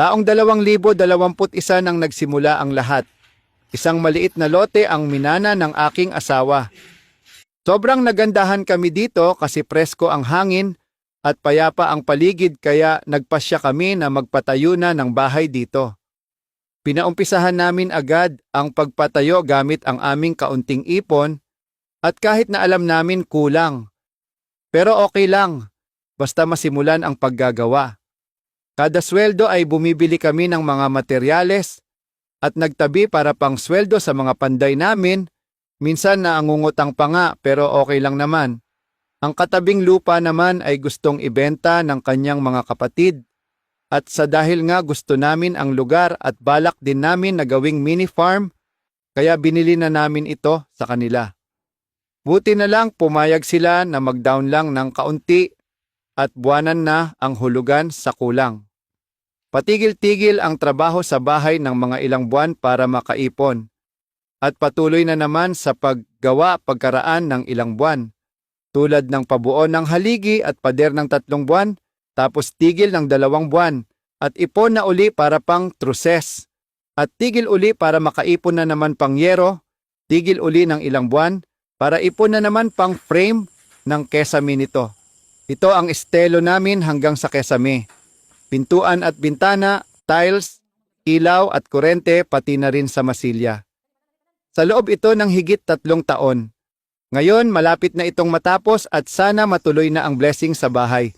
Taong 2021 nang nagsimula ang lahat. Isang maliit na lote ang minana ng aking asawa. Sobrang nagandahan kami dito kasi presko ang hangin at payapa ang paligid kaya nagpasya kami na magpatayo na ng bahay dito. Pinaumpisahan namin agad ang pagpatayo gamit ang aming kaunting ipon at kahit na alam namin kulang. Pero okay lang, basta masimulan ang paggagawa. Kada sweldo ay bumibili kami ng mga materyales at nagtabi para pang sweldo sa mga panday namin. Minsan naangungutang pa nga pero okay lang naman. Ang katabing lupa naman ay gustong ibenta ng kanyang mga kapatid. At sa dahil nga gusto namin ang lugar at balak din namin na gawing mini farm, kaya binili na namin ito sa kanila. Buti na lang pumayag sila na mag-down lang ng kaunti at buwanan na ang hulugan sa kulang. Patigil-tigil ang trabaho sa bahay ng mga ilang buwan para makaipon. At patuloy na naman sa paggawa pagkaraan ng ilang buwan. Tulad ng pabuo ng haligi at pader ng tatlong buwan, tapos tigil ng dalawang buwan, at ipon na uli para pang truses. At tigil uli para makaipon na naman pang yero, tigil uli ng ilang buwan, para ipon na naman pang frame ng kesame nito. Ito ang estelo namin hanggang sa kesame. Pintuan at bintana, tiles, ilaw at kurente pati na rin sa masilya. Sa loob ito ng higit tatlong taon. Ngayon malapit na itong matapos at sana matuloy na ang blessing sa bahay.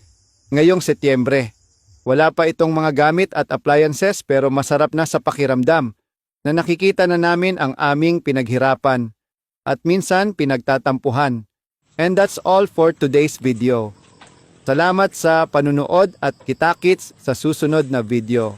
Ngayong Setyembre. Wala pa itong mga gamit at appliances pero masarap na sa pakiramdam na nakikita na namin ang aming pinaghirapan at minsan pinagtatampuhan. And that's all for today's video. Salamat sa panunood at kitakits sa susunod na video.